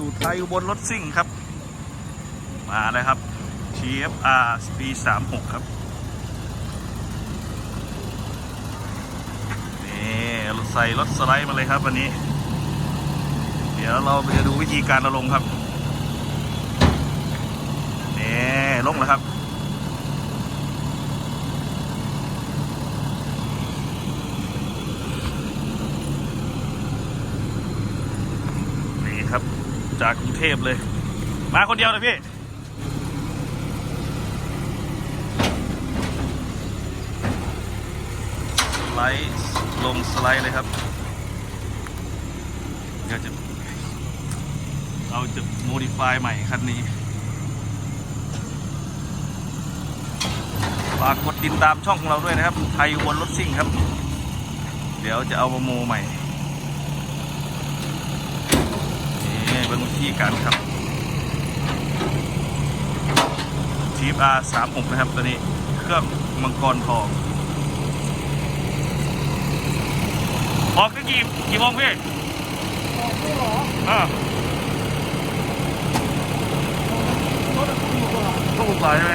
สู่ไทยอุบนรถซิ่งครับ มาเลยครับ TFR Speed 36 ครับ นี่ใส่รถสไลด์มาเลยครับวันนี้ เดี๋ยวเราไปดูวิธีการเอาลงครับ นี่ลงแล้วครับนี่ครับ จากกรุงเทพเลย มาคนเดียวเลยพี่ สไลด์ลงสไลด์เลยครับเดี๋ยวจะเราจะโมดิฟายใหม่คันนี้ฝากกดติดตามช่องของเราด้วยนะครับ ไทยอุบนรถซิ่งครับ เดี๋ยวจะเอามาโมใหม่ นี่เป็นวิ ธีการครับทีฟอาร์สามหกนะครับตัวนี้เครื่องมังกรทอง ออกตั้งกี่กี่โมงพี่อ่าก็หกสายใช่ไหม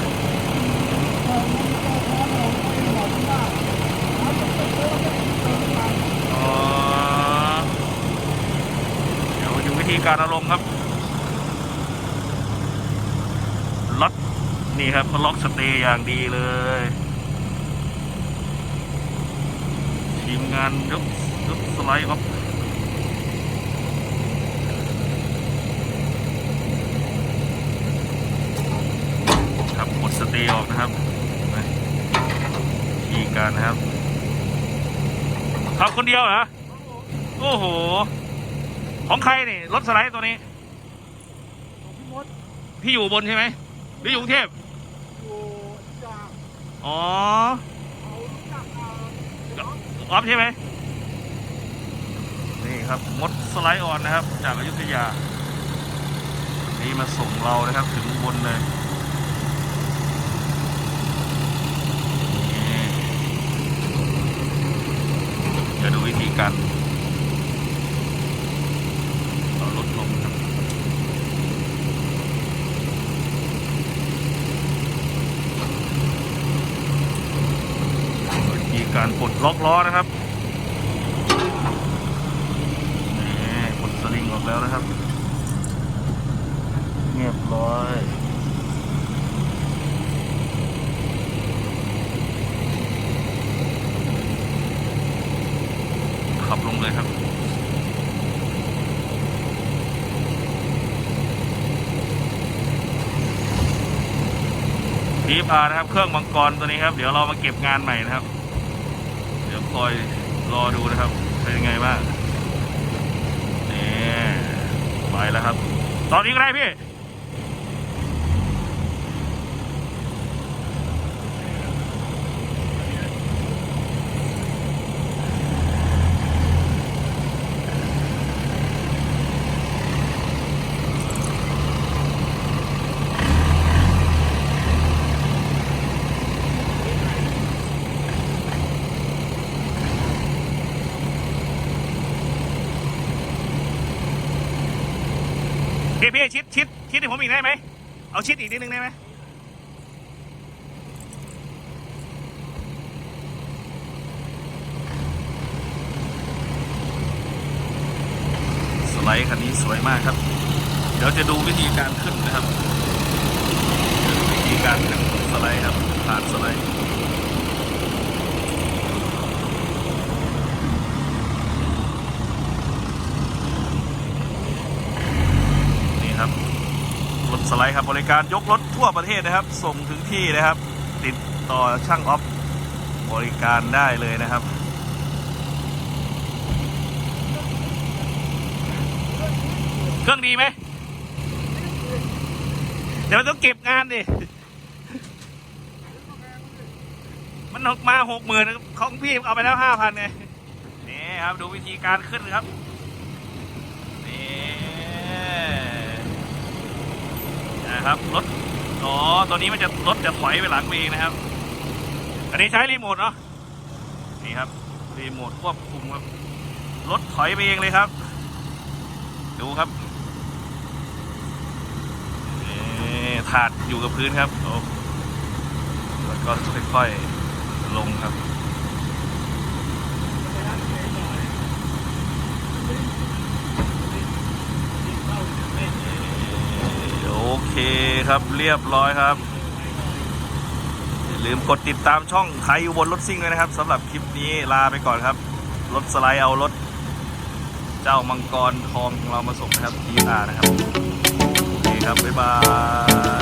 อ๋อเดี๋ยวดูวิธีการอารมณ์ครับ ล็อกนี่ครับเขาล็อกสเตย์อย่างดีเลย ทีมงานยกยกสไลด์ออฟครับกดสเตย์ออกนะครับนะทีการนะครับขับคนเดียวเหรอโอ้โห ของใครนี่ รถสไลด์ตัวนี้ พี่มดพี่อยู่บนใช่ไหมห รืออยู่กรุงเทพอยู่จากอ๋อเขารู้จักเอ่อออฟใช่ไหมนี่ครับมดสไลด์ออนนะครับ จากอยุธยา นี่มาส่งเรานะครับ ถึงอุบนเลยนี่จะดูวิธีการเอารถลงครับ วิธี การปลดล็อกล้อนะครับนี่ปลดสลิงออกแล้วนะครับเรียบร้อย ขับลงเลยครับพีพานะครับ เครื่องมังกรตัวนี้ครับ เดี๋ยวเรามาเก็บงานใหม่นะครับ เดี๋ยวคอยรอดูนะครับเป็นยังไงบ้างนี่ไปแล้วครับ ตอนนี้ก็ได้พี่ พี่พี่ชิดชิดชิดให้ผมอีกได้ไหมเอาชิดอีกนิดนึงได้ไหมสไลด์คันนี้สวยมากครับ เดี๋ยวจะดูวิธีการขึ้นนะครับ วิธีการขึ้นสไลด์ครับผ่านสไลด์ นี่ครับ รถ สไลด์ครับบริการยกรถทั่วประเทศนะครับ ส่งถึงที่นะครับ ติดต่อช่างออฟบริการได้เลยนะครับเครื่องดีไหม เดี๋ยวมันต้องเก็บงานดิ มันออกมาหกหมื่นของพี่เอาไปแล้วห้าพันไง นี่ครับ ดูวิธีการขึ้นครับ นี่ ครับรถอ๋อตอนนี้มันจะรถจะถอยไปหลังเองนะครับ อันนี้ใช้รีโมทเนาะนี่ครับรีโมทควบคุมครับรถถอยไปเองเลยครับ ดูครับถาดอยู่กับพื้นครับโอ้แล้วก็ค่อยๆลงครับ เคครับเรียบร้อยครับ อย่าลืมกดติดตามช่องไทยอุบลรถซิ่งเลยนะครับสำหรับคลิปนี้ลาไปก่อนครับ รถสไลด์เอารถ เจ้ามังกรทองของเรามาส่งนะครับทีอานะครับ โอเคครับ บ๊ายบาย